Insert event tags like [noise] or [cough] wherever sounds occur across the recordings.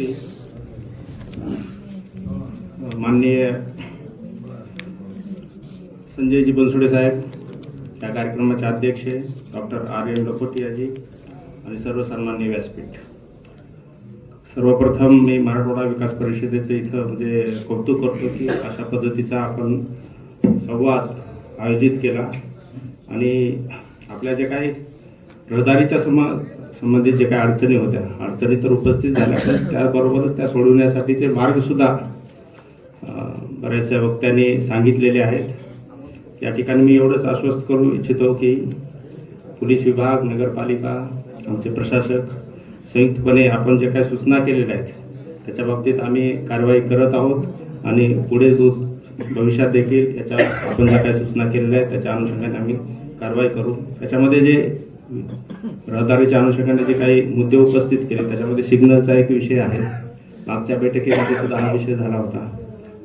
उपस्थिती माननीय संजयजी बनसोडे साहेब या कार्यक्रमाचे अध्यक्ष डॉक्टर आर एन लखोटियाजी आणि सर्व सन्मान्य व्यासपीठ. सर्वप्रथम मी मराठवाडा विकास परिषदेचं इथं म्हणजे कौतुक करतो की अशा पद्धतीचा आपण संवाद आयोजित केला. आणि आपल्या जे काही रहदारीच्या समा संबंधित जे काही अडचणी होत्या अडचणी तर उपस्थित झाल्या पण त्याबरोबरच त्या सोडवण्यासाठीचे मार्गसुद्धा बऱ्याचशा वक्त्यांनी सांगितलेले आहेत. या ठिकाणी मी एवढंच आश्वस्त करू इच्छितो की पोलीस विभाग नगरपालिका आमचे प्रशासक संयुक्तपणे आपण जे काही सूचना केलेल्या आहेत त्याच्या बाबतीत आम्ही कारवाई करत आहोत आणि पुढे जो भविष्यात देखील याच्या आपण ज्या काही सूचना केलेल्या आहेत त्याच्या अनुषंगाने आम्ही कारवाई करू. त्याच्यामध्ये जे रहदारीच्या अनुषंगाने जे काही मुद्दे उपस्थित केले त्याच्यामध्ये सिग्नलचा एक विषय आहे. मागच्या बैठकीमध्ये सुद्धा हा विषय झाला होता.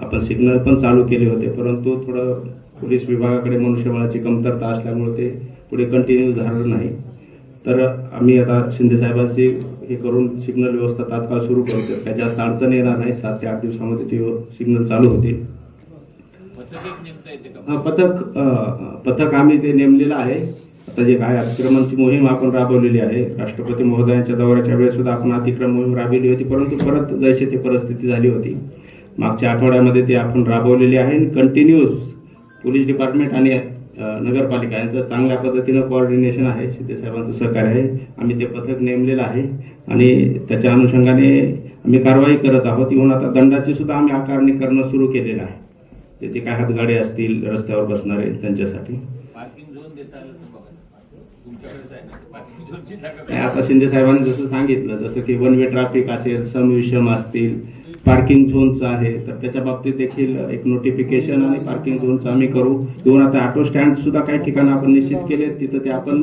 आपण सिग्नल पण चालू केले होते परंतु थोडं पोलीस विभागाकडे मनुष्यबळाची कमतरता असल्यामुळे ते पुढे कंटिन्यू झालं नाही. तर आम्ही आता शिंदे साहेबांशी हे करून सिग्नल व्यवस्था तात्काळ सुरू करतो काही जास्त अडचण येणार नाही सात ते आठ दिवसामध्ये ती सिग्नल चालू होतील पथक पथक आम्ही ते नेमलेलं आहे. आता जे काय अतिक्रमणची मोहीम आपण राबवलेली आहे. राष्ट्रपती महोदयांच्या दौऱ्याच्या वेळेस सुद्धा आपण अतिक्रम मोहीम राबवली होती परंतु परत जैसे ती परिस्थिती झाली होती. मागच्या आठवड्यामध्ये ती आपण राबवलेली आहे. आणि कंटिन्यूअस पोलीस डिपार्टमेंट आणि नगरपालिका यांचं चांगल्या पद्धतीनं कोऑर्डिनेशन आहे. शिंदे साहेबांचं सहकार्य आहे. आम्ही ते पथक नेमलेलं आहे. आणि त्याच्या अनुषंगाने आम्ही कारवाई करत आहोत. येऊन आता दंडाची सुद्धा आम्ही आकारणी करणं सुरू केलेलं आहे. त्याचे काय हातगाडे असतील रस्त्यावर बसणारे त्यांच्यासाठी. आता शिंदे साहेबांनी जसं सांगितलं जसं की वन वे ट्रॅफिक असेल सम विषम असतील पार्किंग झोनचं आहे तर त्याच्या बाबतीत देखील एक नोटिफिकेशन आणि पार्किंग झोनचं आम्ही करू. येऊन आता ऑटो स्टँड सुद्धा काही ठिकाणं आपण निश्चित केले तिथं ते आपण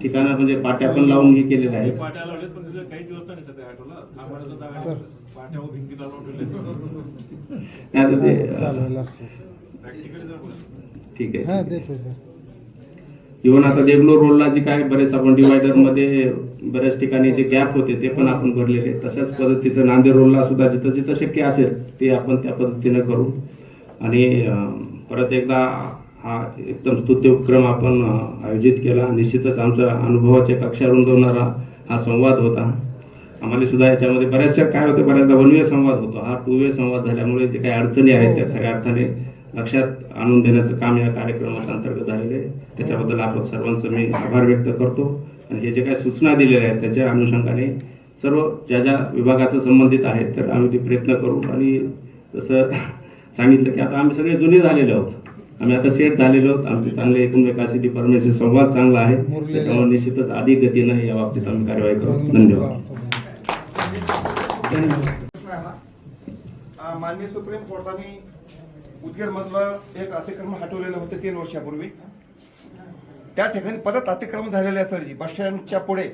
ठिकाणं म्हणजे पाट्या पण लावून हे केलेलं आहे. ठीक आहे इव्हन आता देगलूर रोडला जे काय बरेच आपण डिवायडरमध्ये बऱ्याच ठिकाणी जे गॅप होते ते पण आपण भरलेले तशाच पद्धतीचं नांदेड रोडला सुद्धा जिथं जिथं शक्य असेल ते आपण त्या पद्धतीनं करू. आणि परत एकदा हा एकदम स्तुत्य उपक्रम आपण आयोजित केला. निश्चितच आमच्या अनुभवाचे कक्षा रुंदवणारा हा संवाद होता. आम्हाला सुद्धा याच्यामध्ये बऱ्याचशा काय होते बऱ्याचदा वन वे संवाद होतो. हा टू वे संवाद झाल्यामुळे जे काही अडचणी आहेत त्या खऱ्या अर्थाने लक्षात आणून देण्याचं काम या कार्यक्रमाच्या अंतर्गत झालेलं आहे. त्याच्याबद्दल आपण सर्वांचं मी आभार व्यक्त करतो. आणि हे जे काही सूचना दिलेल्या आहेत त्याच्या अनुषंगाने सर्व ज्या ज्या विभागाचं संबंधित आहेत तर आम्ही ते प्रयत्न करू. आणि जसं सांगितलं की आता आम्ही सगळे जुने झालेले आहोत. आम्ही आता सेट झालेलो आहोत. आमचे चांगले एकमेकाशी डिपार्टमेंटचे संवाद चांगला आहे. त्याच्यामुळे निश्चितच अधिक गतीनं या बाबतीत आम्ही कार्यवाही करू. धन्यवाद. माननीय सुप्रीम कोर्टाने उदगीरमधलं एक अतिक्रमण हटवलेलं होतं तीन वर्षापूर्वी. त्या ठिकाणी परत अतिक्रमण झालेलं आहे सरजी. बस स्टँडच्या पुढे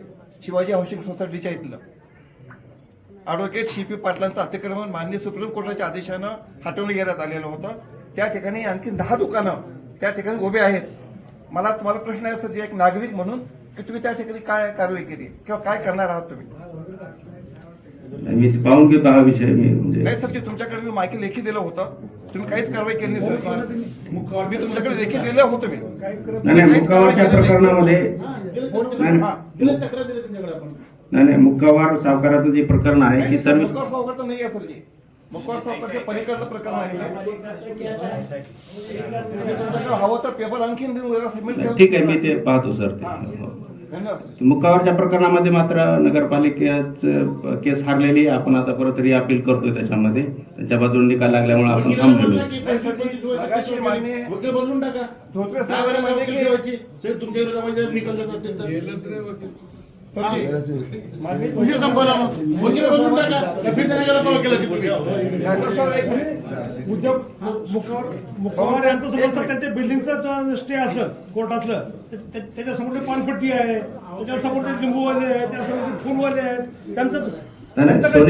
शिवाजी हाऊसिंग सोसायटीच्या इथलं. ॲडव्होकेट सी पी पाटलांचं अतिक्रमण माननीय सुप्रीम कोर्टाच्या आदेशानं हटवून घेण्यात आलेलं होतं. त्या ठिकाणी आणखी दहा दुकानं त्या ठिकाणी उभे आहेत. मला तुम्हाला प्रश्न आहे सरजी एक नागरिक म्हणून की तुम्ही त्या ठिकाणी काय कारवाई केली? किंवा काय करणार आहात तुम्ही? मी पाहून घेतो हा विषय म्हणजे. नाही सर जे तुमच्याकडे मी माहिती लेखी दिलं होतं. तुम्ही काहीच कारवाई केली नाही सर. मी तुमच्याकडे लेखी दिलं होतं मी. नाही नाही मुक्कावारच्या प्रकरणामध्ये नाही. नाही नाही मुक्कावार सावकाराचं जे प्रकरण आहे की सर्व मुक्कावर सावकार तर नाही आहे पलीकडलं प्रकरण आहे. तुम्ही तुमच्याकडे हवं तर पेपर आणखीन देऊन वगैरे सबमिट करा. ठीक आहे मी ते पाहतो सर. ते हा. हो. मुक्कावरच्या प्रकरणामध्ये मात्र नगरपालिकेत केस हारलेली आहे. आपण आता परत रिअपील करतोय त्याच्यामध्ये. त्यांच्या बाजूने निकाल लागल्यामुळे आपण थांबलेलो संपला. वकील टाका वकिलाची उद्योग मुखावर यांचं समजतं त्यांच्या बिल्डिंगचा स्टे असेल कोर्टातलं. त्या- त्या- त्याच्यासमोर ते पानपट्टी आहे त्याच्यासमोर ते लिंबूवाले आहे त्याच्यासमोर ते फुलवाले आहेत. त्यांचं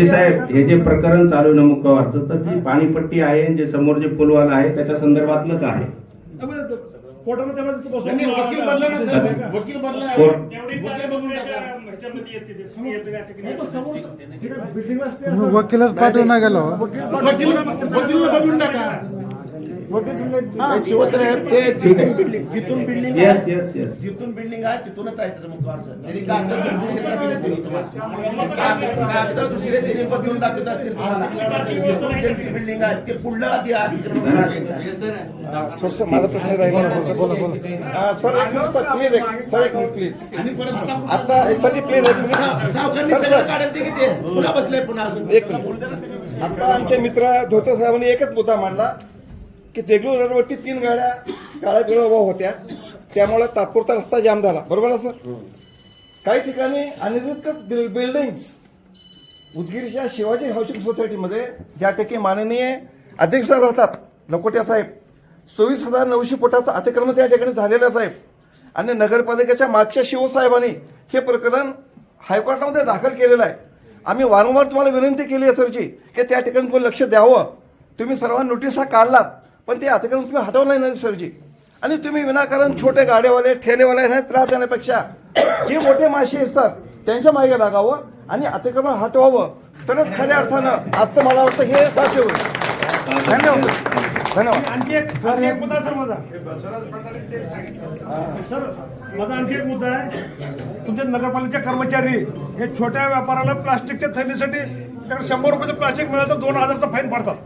साहेब हे जे प्रकरण चालू आहे ना मुक्कावारचं तर ती पाणीपट्टी आहे जे समोर जे फुलवाला आहे त्याच्या संदर्भातलंच आहे. कोर्टानं त्याला तिथं बसवून त्यांनी वकील बनला ना साहेब वकील बनला. कोर्ट- वकील बघून टाका. नाही, पण समोर जिकडे बिल्डिंगला stay असेल, वकीलच पाठवून गेलो वकील वकील वकील बघून टाका. ते जिथून बिल्डिंग जिथून बिल्डिंग येस आहे येस येस जिथून बिल्डिंग आहे तिथूनच आहे त्याचं मुख्य अर्ज त्यांनी कागद दाखवले त्यांनी तुम्हाला. कागद कागद दुसरे त्यांनी बदलून दाखवत असतील तुम्हाला. बिल्डिंग आहे ते पुढलं आधी आहे माझा प्रश्न राहिला. बोला बोला सर एक मिनिट सर प्लीज एक सर एक मिनिट प्लीज आणि परत आता सर प्लीज एक मिनिट सावकारनी सर, सगळं सर. काढत ते किती पुन्हा बसले पुन्हा एक मिनिट. आता आमचे मित्र धोतर साहेबांनी एकच मुद्दा मांडला. की देगलूर रोडवरती तीन गाड्या काळ्या पिवळ्या उभ्या होत्या. त्यामुळे तात्पुरता रस्ता जाम झाला. बरोबर ना सर? काही ठिकाणी अनधिकृत बिल्डिंग्स उदगीरच्या शिवाजी हाऊसिंग सोसायटीमध्ये ज्या ठिकाणी माननीय अध्यक्ष साहेब राहतात लकोट्या साहेब चोवीस हजार नऊशे फुटाचं अतिक्रमण त्या ठिकाणी झालेलं साहेब. आणि नगरपालिकेच्या मागच्या शिवसाहेबांनी हे प्रकरण हायकोर्टामध्ये दाखल केलेलं आहे. आम्ही वारंवार तुम्हाला विनंती केली आहे सरची की त्या ठिकाणी कोण लक्ष द्यावं. तुम्ही सर्वांना नोटिसा काढलात. पण ते अतिक्रमण तुम्ही हटवलं नाही सरजी आणि तुम्ही विनाकारण छोटे गाड्यावाले ठेलेवाले नाही त्रास देण्यापेक्षा जे मोठे मासे असतात त्यांच्या मागे लागावं आणि अतिक्रमण हटवावं. तरच खऱ्या अर्थानं आजचं मला वाटतं हे साध्य होईल. धन्यवाद. धन्यवाद. आणखी एक आणखी एक मुद्दा सर माझा. सर माझा आणखी एक मुद्दा आहे. तुमचे नगरपालिकेचे कर्मचारी हे छोट्या व्यापाराला प्लास्टिकच्या थैलीसाठी त्याच्याकडे शंभर रुपयाचं प्लास्टिक मिळालं तर दोन हजारचा फाईन पाडतात.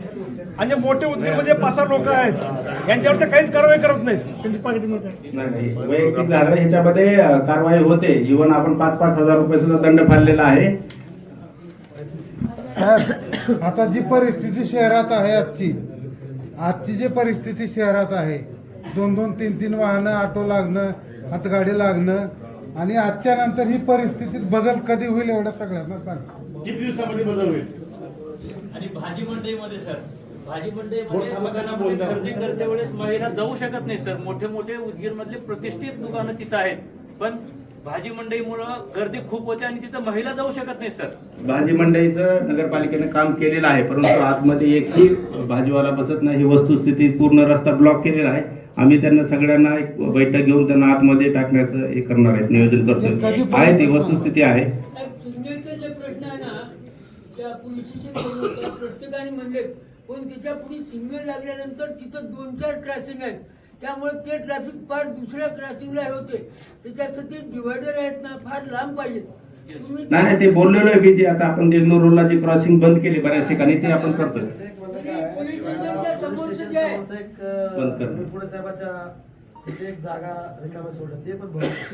आणि जे मोठे उद्योगमध्ये पाच सहा लोक आहेत. यांच्यावर ते काहीच कारवाई करत नाहीत. त्यांची पाकिट मिळते नाही, नाही. वैयक्तिक झालं ह्याच्यामध्ये कारवाई होते. इव्हन आपण पाच पाच हजार रुपये सुद्धा दंड फाडलेला आहे. [coughs] आता जी परिस्थिती शहरात आहे आजची आजची जी परिस्थिती शहरात आहे दोन दोन तीन तीन वाहनं ऑटो लागणं हातगाडी लागणं आणि आजच्या नंतर ही परिस्थितीत बदल कधी होईल एवढं सगळ्यांना सांग. किती दिवसामध्ये बदल होईल? आणि भाजी मंडईमध्ये सर. भाजी मंडईमध्ये दुकानामध्ये. खरेदी करते वेळेस महिला जाऊ शकत नाही सर. मोठे मोठे उदगीर मधले प्रतिष्ठित दुकानं तिथं आहेत. पण भाजी मंडईमुळं गर्दी खूप होते आणि तिथं महिला जाऊ शकत नाही सर. भाजी मंडईचं नगरपालिकेने काम केलेलं आहे परंतु आतमध्ये एकही भाजीवाला बसत नाही. ही वस्तुस्थिती पूर्ण रस्ता ब्लॉक केलेला आहे. आम्ही त्यांना सगळ्यांना एक बैठक घेऊन त्यांना आतमध्ये टाकण्याचं हे करणार आहेत नियोजन करतोय. आहे ती वस्तुस्थिती आहे. सिग्नलचे जे प्रश्न आहे ना त्या पोलीस स्टेशन प्रत्येकाने म्हणले पण त्याच्या पुढे सिग्नल लागल्यानंतर तिथं दोन चार क्रॉसिंग आहेत. त्यामुळे ते ट्रॅफिक फार दुसऱ्या क्रॉसिंगला हे होते. त्याच्यासाठी डिवायडर आहेत ना फार लांब पाहिजेत. नाही नाही ते बोललेलो आहे की जे आता आपण देगलूर रोडला जी क्रॉसिंग बंद केली बऱ्याच ठिकाणी ते आपण बंद करतो. पुढे साहेबाच्या तिथे एक जागा रिकाम्या सोडलं ते पण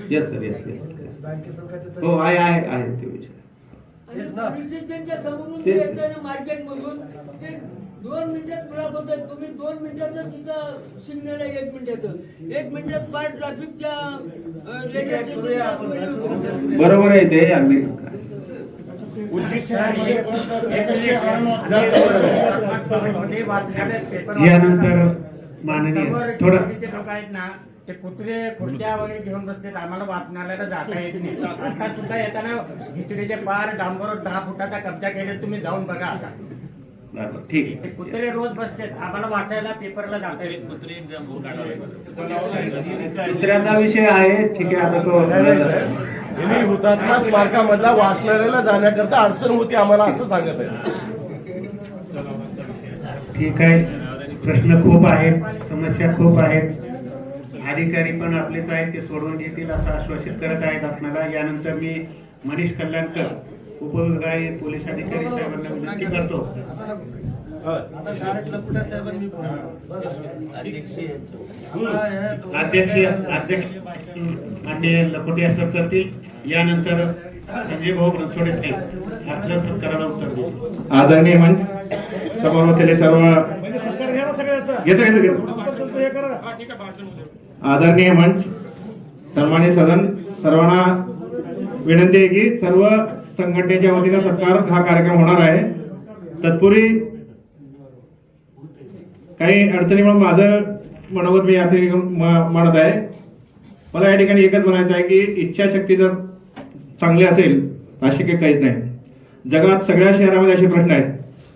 येस सर येस येस हो आहे आहे आहे ते ते- ते दोन मिनिटात ब्लॉक होत तुम्ही दोन मिनिटाचं तिथं सिग्नल आहे एक मिनिटाचं. एक मिनिटात फार ट्रॅफिकच्या बरोबर आहे ते अगदी. यानंतर माननीय थोडं लोक आहेत ना ते कुत्रे खुर्च्या वगैरे घेऊन बसतात आम्हाला वाचनालयाला जाता येत नाही आता सुद्धा येताना खिचडीचे पार डांबर दहा फुटाचा कब्जा केले तुम्ही जाऊन बघा आता. बरोबर, ठीक आहे. ते कुत्रे रोज बसतात. आम्हाला वाचायला पेपरला जाता येत नाही. कुत्रे एक्झाम काढावे दुसऱ्याचा विषय आहे ठीक आहे. आता तो यांनी हुतात्मा स्मारकामधला वाचनालयाला जाण्याकरता अडचण होती आम्हाला असं सांगत आहे. ठीक आहे. प्रश्न खूप आहेत समस्या खूप आहेत. अधिकारी पण आपलेच आहेत ते सोडवून घेतील असं आश्वासित करत आहेत आपल्याला. यानंतर मी मनीष कल्याणकर उपविभागीय पोलीस अधिकारी साहेबांना विनंती करतो. अध्यक्ष अध्यक्ष अध्यक्ष मान्य लकोटे सर करतील. यानंतर संजय भाऊ बनसोडे साहेब आपल्या सत्काराला उत्तर देतील. आदरणीय मंच समोर बसलेले सर्व सरकार घ्या ना सगळ्याचं घेतो घेतो घेतो हे आदरणीय मंच सन्मान्य सदन सर्वांना विनंती आहे की सर्व संघटनेच्या वतीनं सत्कार हा कार्यक्रम होणार आहे. तत्पूर्वी काही अडचणीमुळे माझं मनोगत मी या म्हणत आहे. मला या ठिकाणी एकच म्हणायचं आहे की इच्छाशक्ती जर चांगली असेल अशी काही काहीच नाही. जगात सगळ्या शहरामध्ये असे प्रश्न आहेत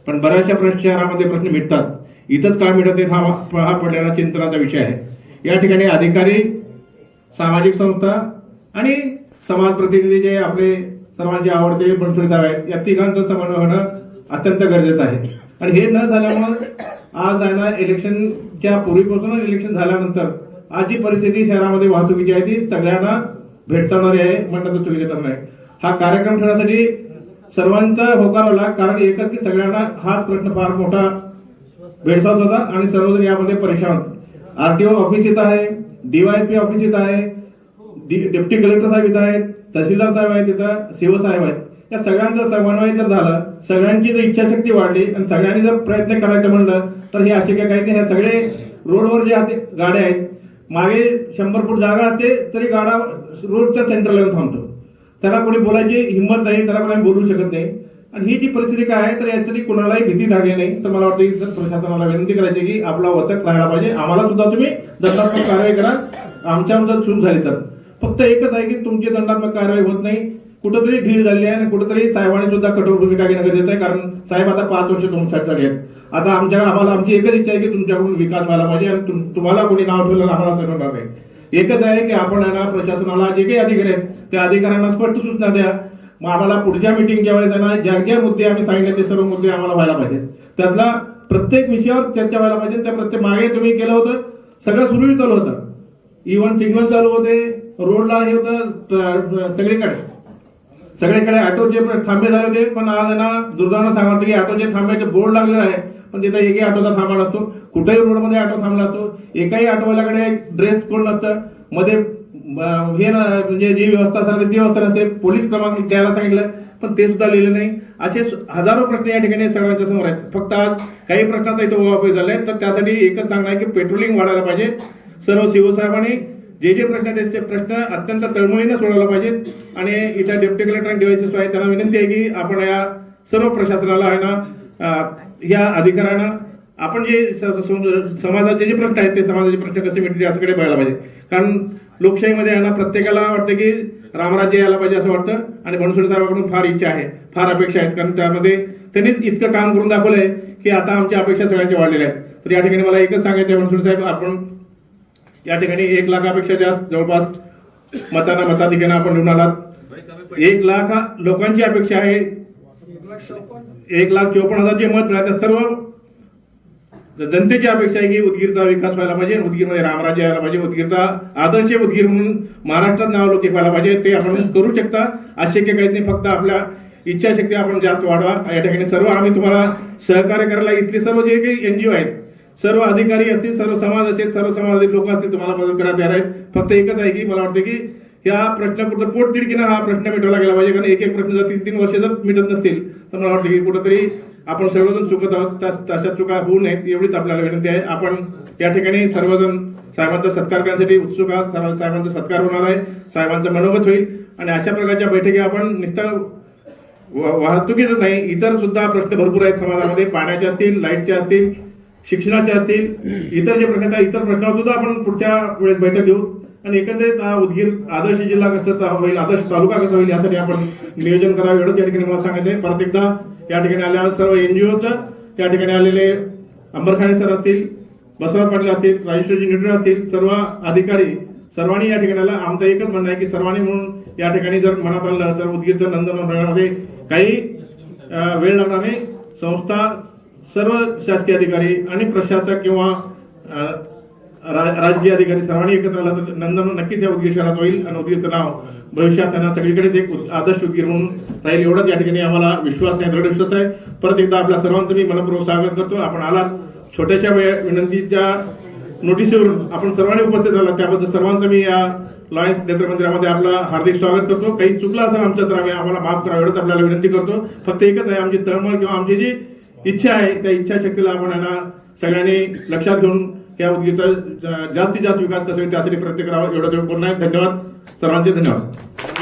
पण बऱ्याचशा प्रश्न शहरामध्ये प्रश्न मिटतात. इथंच का मिटत आहेत हा हा पडलेला चिंतनाचा विषय आहे. या ठिकाणी अधिकारी सामाजिक संस्था आणि समाज प्रतिनिधी जे आपले सर्वांचे आवडते पंचवीस आहेत या तिघांचं समन्वय होणं अत्यंत गरजेचं आहे. आणि हे न झाल्यामुळे आज आहे ना इलेक्शनच्या पूर्वीपासून इलेक्शन झाल्यानंतर आज जी परिस्थिती शहरामध्ये वाहतुकीची आहे ती सगळ्यांना भेडसावणारी आहे म्हणणं तर चुकीचं नाही हा कार्यक्रम ठेवण्यासाठी सर्वांचा होकार आला कारण एकच की सगळ्यांना हाच प्रश्न फार मोठा भेडसावत होता आणि सर्वजण यामध्ये परेशान. आरटीओ ऑफिस इथं आहे डीवायएसपी ऑफिस इथं आहे डेप्टी कलेक्टर साहेब इथं आहेत तहसीलदार साहेब आहेत तिथं शिवसाहेब आहेत. या सगळ्यांचा समन्वय जर झाला सगळ्यांची जर इच्छाशक्ती वाढली आणि सगळ्यांनी जर प्रयत्न करायचं म्हणलं तर हे अशक्य काही नाही सगळे रोडवर जे गाड्या आहेत मागे शंभर फूट जागा असते तरी गाडा रोडच्या सेंटरला येऊन थांबतो. त्याला कोणी बोलायची हिंमत नाही त्याला कोणी बोलू शकत नाही. आणि ही जी परिस्थिती काय आहे तर यासाठी कोणालाही भीती लागली नाही. तर मला वाटतं की प्रशासनाला विनंती करायची की आपला वचक राहायला पाहिजे. आम्हाला सुद्धा तुम्ही दत्तात्मक कारवाई करा. आमच्या जर चूक झाली तर. फक्त एकच आहे की तुमची दंडात्मक कारवाई होत नाही. कुठंतरी ढील झाली आहे आणि कुठंतरी साहेबांनी सुद्धा कठोर भूमिका घेणं गरजेचं आहे. कारण साहेब आता पाच वर्ष तुमच्यासाठी आहेत. आता आमच्या आम्हाला आमची एकच इच्छा आहे की तुमच्याकडून विकास व्हायला पाहिजे आणि तुम्हाला कोणी नाव ठेवलं आम्हाला सगळं नाही. एकच आहे की आपण आहे ना प्रशासनाला जे काही अधिकारी आहेत त्या अधिकाऱ्यांना स्पष्ट सूचना द्या. मग आम्हाला पुढच्या मिटिंगच्या वेळेस आहे ज्या ज्या मुद्दे आम्ही सांगितले ते सर्व मुद्दे आम्हाला व्हायला पाहिजे त्यातला प्रत्येक विषयावर चर्चा व्हायला पाहिजे. त्या प्रत्येक मागे तुम्ही केलं होतं. सगळं सुरळीत चालू होतं. इव्हन सिग्नल चालू होते. रोडला हे होतं सगळीकडे. सगळीकडे ऑटोचे पण थांबे झाले होते पण आज आहे ना दुर्दैवानं सांगायचं की ऑटोचे थांब्याचे बोर्ड लागलेला आहे पण तिथे एकही ऑटोचा थांबा नसतो. कुठेही रोडमध्ये ऑटो थांबला असतो. एकाही ऑटोवाल्याकडे ड्रेस कोड नसतं. मध्ये हे ना म्हणजे जी व्यवस्था असेल ती व्यवस्था नसते. पोलीस क्रमांक द्यायला सांगितलं पण ते सुद्धा लिहिले नाही. असे हजारो प्रश्न या ठिकाणी सगळ्यांच्या समोर आहेत. फक्त आज काही प्रश्नाचा इथे उहापोह झाले तर त्यासाठी एकच सांगणार आहे की पेट्रोलिंग वाढायला पाहिजे. सर्व शिवसाहेबांनी जे जे प्रश्न आहेत ते प्रश्न अत्यंत तळमळीने सोडवला पाहिजेत. आणि इथं डेप्टी कलेक्टर आणि डिवायसेस आहे त्यांना विनंती आहे की आपण या सर्व प्रशासनाला आहे ना या अधिकाऱ्यांना आपण जे समाजाचे जे प्रश्न आहेत ते समाजाचे प्रश्न कसे मिळतील याकडे बघायला पाहिजे. कारण लोकशाहीमध्ये यांना ना प्रत्येकाला वाटतं की रामराज्य यायला पाहिजे असं वाटतं. आणि बनसोडे साहेबांकडून फार इच्छा आहे फार अपेक्षा आहेत. कारण त्यामध्ये त्यांनीच इतकं काम करून दाखवलंय की आता आमच्या अपेक्षा सगळ्यांच्या वाढलेल्या आहेत तर या ठिकाणी मला एकच सांगायचं आहे बनसोडे साहेब आपण या ठिकाणी एक लाखापेक्षा जास्त जवळपास मतांना मताधिकाऱ्यांना आपण निवडून आलात. एक लाख लोकांची अपेक्षा आहे. एक लाख चौपन्न हजार जे मत मिळाले सर्व जनतेची अपेक्षा आहे की उदगीरचा विकास व्हायला पाहिजे उदगीरमध्ये रामराज्य यायला पाहिजे उदगीरचा आदर्श उदगीर म्हणून महाराष्ट्रात नाव लोक व्हायला पाहिजे ते आपण करू शकता. अशक्य काहीच नाही फक्त आपल्या इच्छाशक्ती आपण जास्त वाढवा. या ठिकाणी सर्व आम्ही तुम्हाला सहकार्य करायला इथले सर्व जे काही एन जी ओ आहेत सर्व अधिकारी असतील सर्व समाज असेल सर्व समाजातील लोक असतील तुम्हाला मदत करायला तयार आहेत. फक्त एकच आहे की मला वाटतं की या प्रश्नापुरतं पोट तिडकीनं हा प्रश्न मिटवला गेला पाहिजे. कारण एक एक प्रश्न जर तीन तीन वर्ष जर मिटत नसतील तर मला वाटतं की कुठंतरी आपण सर्वजण चुकत आहोत. त्या- तशा चुका होऊ नयेत एवढीच आपल्याला विनंती आहे. आपण या ठिकाणी सर्वजण साहेबांचा सत्कार करण्यासाठी उत्सुक आहात. सर्व साहेबांचा सत्कार होणार आहे. साहेबांचं मनोगत होईल. आणि अशा प्रकारच्या बैठकी आपण नुसतं वा- वाहतुकीच नाही इतर सुद्धा प्रश्न भरपूर आहेत समाजामध्ये. पाण्याचे असतील लाईटचे असतील शिक्षणाचे असतील इतर जे प्रश्न आहेत इतर प्रश्नावर सुद्धा आपण पुढच्या वेळेस बैठक घेऊ. आणि एकंदरीत हा उदगीर आदर्श जिल्हा कसं होईल आदर्श तालुका कसा होईल यासाठी आपण नियोजन करावं एवढंच त्या ठिकाणी मला सांगायचं आहे. परत एकदा या ठिकाणी आल्या सर्व एनजीओचं त्या ठिकाणी आलेले अंबरखाणे सर असतील बसवराज पाटील असतील राजेश्वरजी निटरे असतील सर्व अधिकारी सर्वांनी या ठिकाणी आला आमचं एकच म्हणणं आहे की सर्वांनी म्हणून या ठिकाणी जर मनात आलं तर उदगीरचं नंदनवन काही वेळ लागणार नाही. संस्था सर्व शासकीय अधिकारी आणि प्रशासक किंवा राज्य अधिकारी सर्वांनी एकत्र आला तर नंदन नक्कीच या उदगीर शहरात होईल आणि उदगीरचं नाव भविष्यात त्यांना सगळीकडेच एक आदर्श उदगीर म्हणून राहील एवढंच या ठिकाणी आम्हाला विश्वास नाही दृढ विश्वास आहे. परत एकदा आपल्या सर्वांचं मी मनपूर्वक स्वागत करतो. आपण आलात छोट्याशा वेळ विनंतीच्या नोटीसवरून आपण सर्वांनी उपस्थित राहिला त्याबद्दल सर्वांचं मी या लॉयन्स नेत्र मंदिरामध्ये आपलं हार्दिक स्वागत करतो. काही चुकलं असं आमचं तर आम्ही आम्हाला माफ करा एवढंच आपल्याला विनंती करतो. फक्त एकच आहे आमची तळमळ किंवा आमची जी इच्छा आहे त्या इच्छाशक्तीला आपण आहे ना सगळ्यांनी लक्षात घेऊन या उद्योगाचा जास्तीत जास्त विकास कसा होईल त्यासाठी प्रयत्न करावा एवढा तुम्ही बोलणार धन्यवाद. सर्वांचे धन्यवाद.